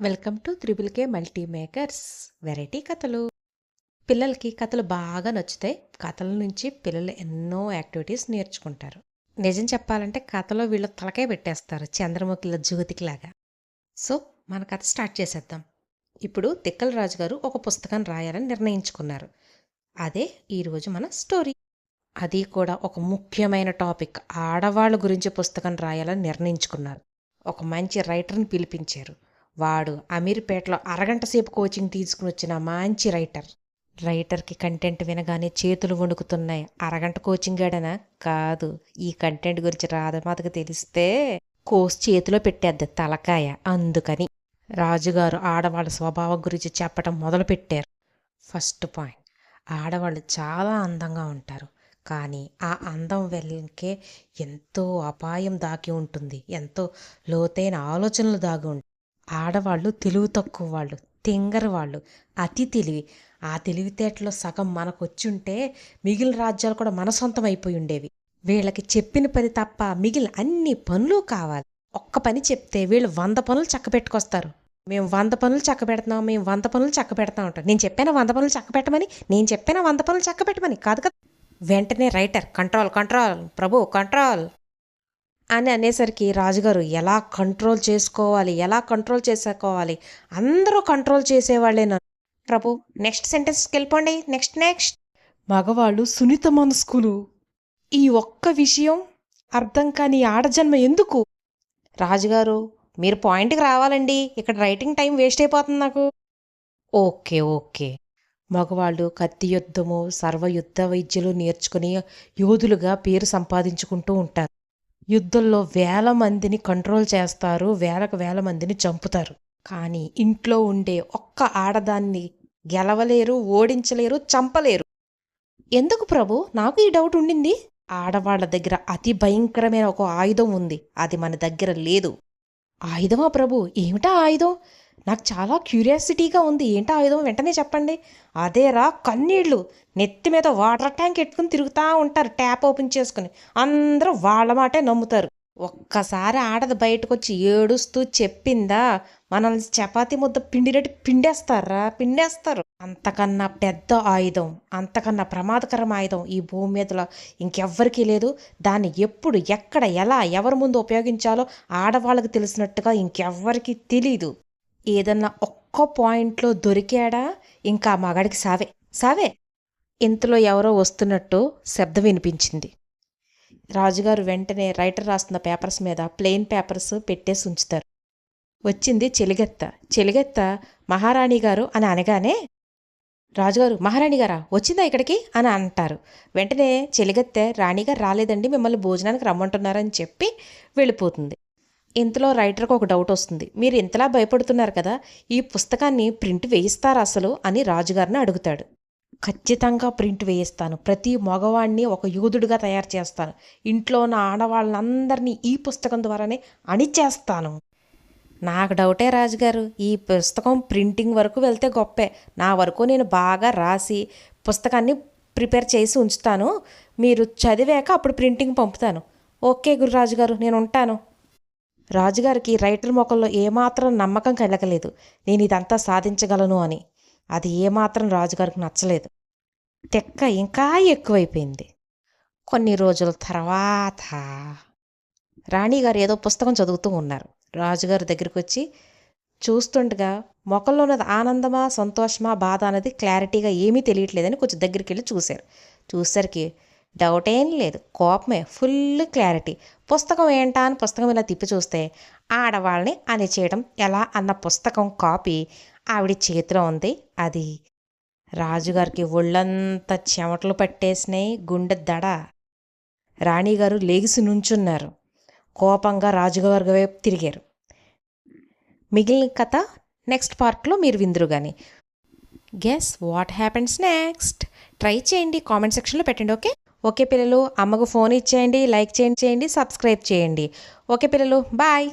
Welcome to triple K multi makers. Variety కథలు. పిల్లలకి కథలు బాగా నచ్చుతాయి. కథల నుంచి పిల్లలు ఎన్నో యాక్టివిటీస్ నేర్చుకుంటారు. నిజం చెప్పాలంటే కథలో వీళ్ళు తలకే పెట్టేస్తారు చంద్రముఖిల జ్యోతికిలాగా. సో మన కథ స్టార్ట్ చేసేద్దాం. ఇప్పుడు తిక్కల రాజు గారు ఒక పుస్తకం రాయాలని నిర్ణయించుకున్నారు. అదే ఈరోజు మన స్టోరీ. అది కూడా ఒక ముఖ్యమైన టాపిక్. ఆడవాళ్ళ గురించి పుస్తకం రాయాలని నిర్ణయించుకున్నారు. ఒక మంచి రైటర్ని పిలిపించారు. వాడు అమీర్పేటలో అరగంట సేపు కోచింగ్ తీసుకుని వచ్చిన మంచి రైటర్ రైటర్కి కంటెంట్ వినగానే చేతులు వణుకుతున్నాయి. అరగంట కోచింగ్ గాడనా కాదు. ఈ కంటెంట్ గురించి రాధమాతకు తెలిస్తే కోస్ చేతిలో పెట్టేద్ది తలకాయ. అందుకని రాజుగారు ఆడవాళ్ళ స్వభావం గురించి చెప్పటం మొదలుపెట్టారు. ఫస్ట్ పాయింట్ ఆడవాళ్ళు చాలా అందంగా ఉంటారు. కానీ ఆ అందం వెళ్ళకే ఎంతో అపాయం దాగి ఉంటుంది. ఎంతో లోతైన ఆలోచనలు దాగి ఉంటాయి ఆడవాళ్ళు తెలివి తక్కువ వాళ్ళు తింగరు వాళ్ళు అతి తెలివి. ఆ తెలివితేటలో సగం మనకు మిగిలిన రాజ్యాలు కూడా మన సొంతం అయిపోయి ఉండేవి. వీళ్ళకి చెప్పిన పని తప్ప మిగిలిన అన్ని పనులు కావాలి. ఒక్క పని చెప్తే వీళ్ళు వంద పనులు చక్కబెట్టుకొస్తారు. మేము వంద పనులు చక్క పెడుతున్నాం మేము వంద పనులు చక్క పెడతా ఉంటాం నేను చెప్పాను వంద పనులు చక్క పెట్టమని నేను చెప్పాను వంద పనులు చక్క పెట్టమని కాదు కదా? వెంటనే రైటర్ కంట్రోల్ కంట్రోల్ ప్రభు కంట్రోల్. అని అనేసరికి రాజుగారు ఎలా కంట్రోల్ చేసుకోవాలి? ఎలా కంట్రోల్ చేసుకోవాలి అందరూ కంట్రోల్ చేసేవాళ్ళే నన్ను. ప్రభు నెక్స్ట్ సెంటెన్స్కి వెళ్ళిపోండి. Next next. మగవాళ్ళు సున్నిత మనస్కులు. ఈ ఒక్క విషయం అర్థం కాని ఆడజన్మ ఎందుకు? రాజుగారు మీరు పాయింట్కి రావాలండి. ఇక్కడ రైటింగ్ టైం వేస్ట్ అయిపోతుంది నాకు. Okay okay. మగవాళ్ళు కత్తి యుద్ధము సర్వయుద్ధ వైద్యులు నేర్చుకుని యోధులుగా పేరు సంపాదించుకుంటూ ఉంటారు. యుద్ధంలో వేల మందిని కంట్రోల్ చేస్తారు వేలకు వేల మందిని చంపుతారు. కానీ ఇంట్లో ఉండే ఒక్క ఆడదాన్ని గెలవలేరు ఓడించలేరు చంపలేరు. ఎందుకు ప్రభు? నాకు ఈ డౌట్ ఉండింది. ఆడవాళ్ళ దగ్గర అతి భయంకరమైన ఒక ఆయుధం ఉంది. అది మన దగ్గర లేదు. ఆయుధమా ప్రభు? ఏమిటా ఆయుధం? నాకు చాలా క్యూరియాసిటీగా ఉంది. ఏంటో ఆయుధం వెంటనే చెప్పండి. అదేరా కన్నీళ్ళు. నెత్తి మీద వాటర్ ట్యాంక్ ఎట్టుకుని తిరుగుతూ ఉంటారు ట్యాప్ ఓపెన్ చేసుకుని. అందరూ వాళ్ళ మాటే నమ్ముతారు. ఒక్కసారి ఆడది బయటకు వచ్చి ఏడుస్తూ చెప్పిందా మనల్ని చపాతీ ముద్ద పిండినట్టు పిండేస్తారా? పిండేస్తారు. అంతకన్నా పెద్ద ఆయుధం అంతకన్నా ప్రమాదకరం ఆయుధం ఈ భూమి మీదలో ఇంకెవ్వరికీ లేదు. దాన్ని ఎప్పుడు ఎక్కడ ఎలా ఎవరి ముందు ఉపయోగించాలో ఆడవాళ్ళకి తెలిసినట్టుగా ఇంకెవ్వరికీ తెలీదు. ఏదన్నా ఒక్క పాయింట్లో దొరికాడా? ఇంకా మగాడికి సావే. సావే. ఇంతలో ఎవరో వస్తున్నట్టు శబ్దం వినిపించింది. రాజుగారు వెంటనే రైటర్ రాస్తున్న పేపర్స్ మీద ప్లెయిన్ పేపర్స్ పెట్టేసి ఉంచుతారు. వచ్చింది చెలిగెత్త. చెలిగెత్త మహారాణి గారు అని అనగానే రాజుగారు మహారాణి గారా వచ్చిందా ఇక్కడికి? అని అంటారు. వెంటనే చెలిగెత్తే రాణిగారు రాలేదండి మిమ్మల్ని భోజనానికి రమ్మంటున్నారని చెప్పి వెళ్ళిపోతుంది. ఇంతలో రైటర్కి ఒక డౌట్ వస్తుంది. మీరు ఇంతలా భయపడుతున్నారు కదా ఈ పుస్తకాన్ని ప్రింట్ వేయిస్తారా అసలు అని రాజుగారిని అడుగుతాడు. ఖచ్చితంగా ప్రింట్ వేయిస్తాను. ప్రతి మగవాణ్ణి ఒక యూదుడిగా తయారు చేస్తాను. ఇంట్లో ఉన్న ఆడవాళ్ళందరినీ ఈ పుస్తకం ద్వారానే అణిచేస్తాను. నాకు డౌటే రాజుగారు. ఈ పుస్తకం ప్రింటింగ్ వరకు వెళ్తే గొప్పే. నా వరకు నేను బాగా రాసి పుస్తకాన్ని ప్రిపేర్ చేసి ఉంచుతాను. మీరు చదివాక అప్పుడు ప్రింటింగ్ పంపుతాను. ఓకే గురురాజు గారు నేను ఉంటాను. రాజుగారికి రైటర్ మొక్కల్లో ఏమాత్రం నమ్మకం కలగలేదు. నేను ఇదంతా సాధించగలను అని. అది ఏమాత్రం రాజుగారికి నచ్చలేదు. తెక్క ఇంకా ఎక్కువైపోయింది. కొన్ని రోజుల తర్వాత రాణిగారు ఏదో పుస్తకం చదువుతూ ఉన్నారు. రాజుగారి దగ్గరికి వచ్చి చూస్తుండగా మొక్కల్లో ఉన్నది ఆనందమా సంతోషమా బాధ అనేది క్లారిటీగా ఏమీ తెలియట్లేదని కొంచెం దగ్గరికి వెళ్ళి చూశారు. చూసరికి డౌట్ ఏం లేదు. కోపమే ఫుల్ క్లారిటీ. పుస్తకం ఏంటా అని పుస్తకం ఇలా తిప్పి చూస్తే ఆడవాళ్ళని అని చేయడం ఎలా అన్న పుస్తకం కాపీ ఆవిడ చేతిలో ఉంది. అది రాజుగారికి ఒళ్ళంతా చెమటలు పట్టేసినాయి గుండె దడ. రాణిగారు లేగిసి నుంచున్నారు. కోపంగా రాజుగారి వైపు తిరిగారు. మిగిలిన కథ నెక్స్ట్ పార్ట్లో మీరు విందురు కానీ guess what happens next try చేయండి. కామెంట్ సెక్షన్లో పెట్టండి ఓకే? ఓకే పిల్లలు అమ్మకు ఫోన్ ఇచ్చేయండి లైక్ చేయండి చేయండి సబ్స్క్రైబ్ చేయండి. ఓకే పిల్లలు బాయ్.